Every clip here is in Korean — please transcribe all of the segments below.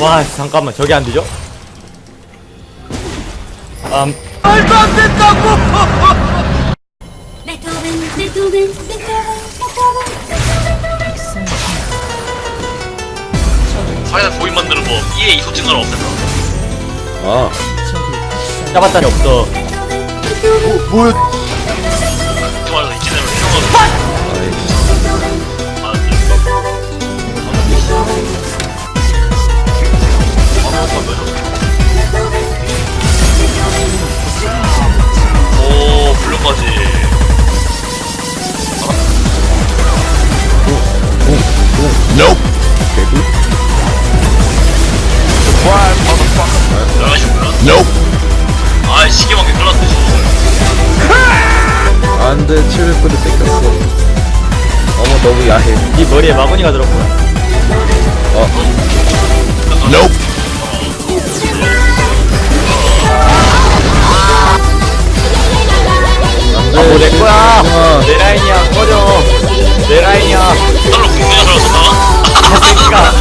와 잠깐만 저게 안 되죠? 음. 베토벤 베토벤 베토벤 베토벤 파이널 보인 만드는 법 EA 소증을 없앤다 아. 잡았다니 없어 뭐야? 그말 안돼 700분을 뺏겼어 어머 너무 야해. 네 머리에 마구니가 들었구나. 안돼 아뭐 내 거야? 내 라인이야 꺼져. 내 라인이야. 딸로 국내가 들어갔었나? 새끼가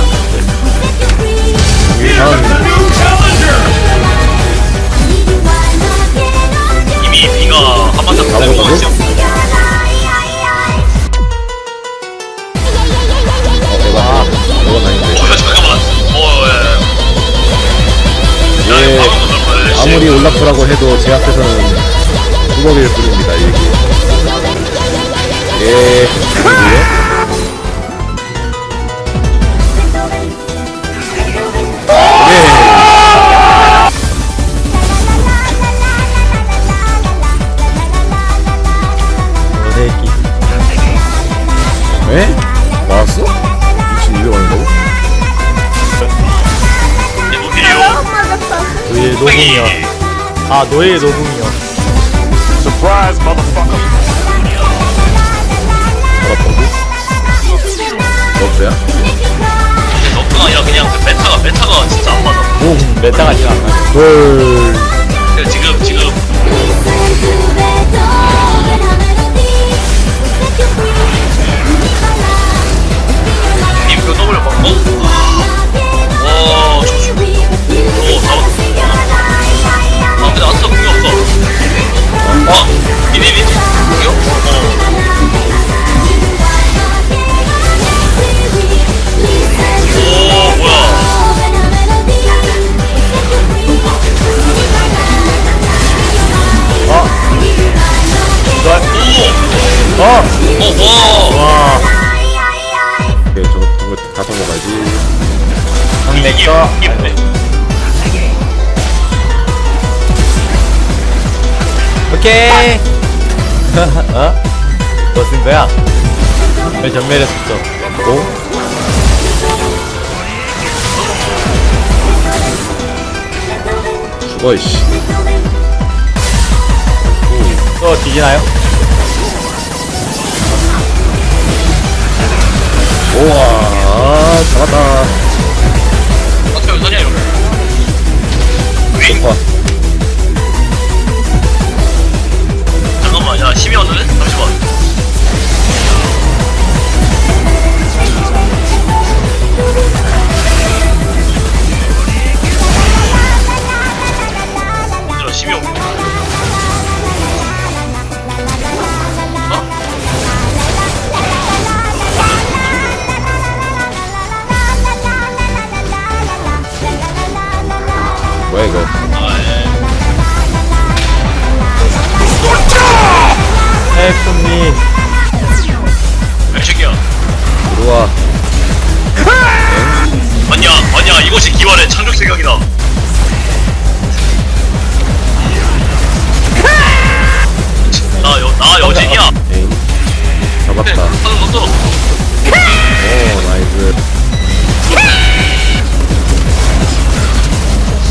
이미 비가 가보자고? 들고 있어 제 앞에서는 뚜벅일 뿐입니다 이 얘기 예 그리고요 저 새끼 에? 나왔어? 2,200원이라고? 해볼게요 노예 노궁이여 아 알았다고? 너프야? 너프가 아니라 그냥 그 메타가 메타가 진짜 안 맞아. 오 메타가 지금 안헐 근데 지금 지금 형 내꺼 오케이 어? 뭐 쓴 거야? 왜 전멸했었어 어? 죽어 이씨 또 뒤지나요? 생각이다 나, 여, 나 여진이야. 에잉 잡았다. 하는 것도. 오 나이스.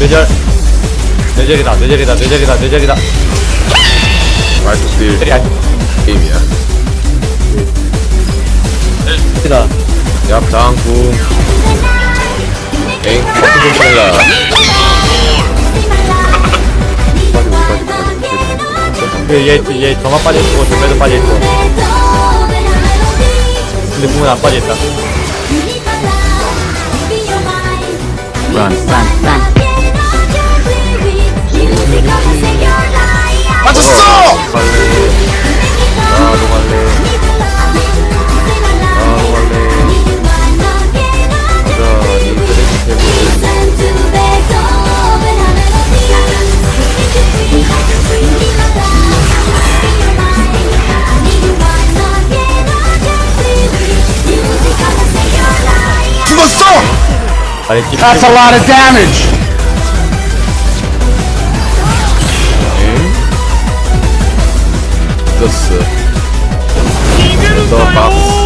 뇌절. 뇌절이다 뇌절이다 뇌절이다 뇌절이다. 나이스 스틸 뇌절이 아니 게임이야. 다. 얍 장궁 엥 커튼 빨라 빠지고 빠지고 빠지고 그얘얘 저만 빠져 있고 전멸도 빠져 있고 근데 궁은 안 빠져 있다 맞췄어! 갈래. 나 That's a lot of damage! 죽었어. 더 박스.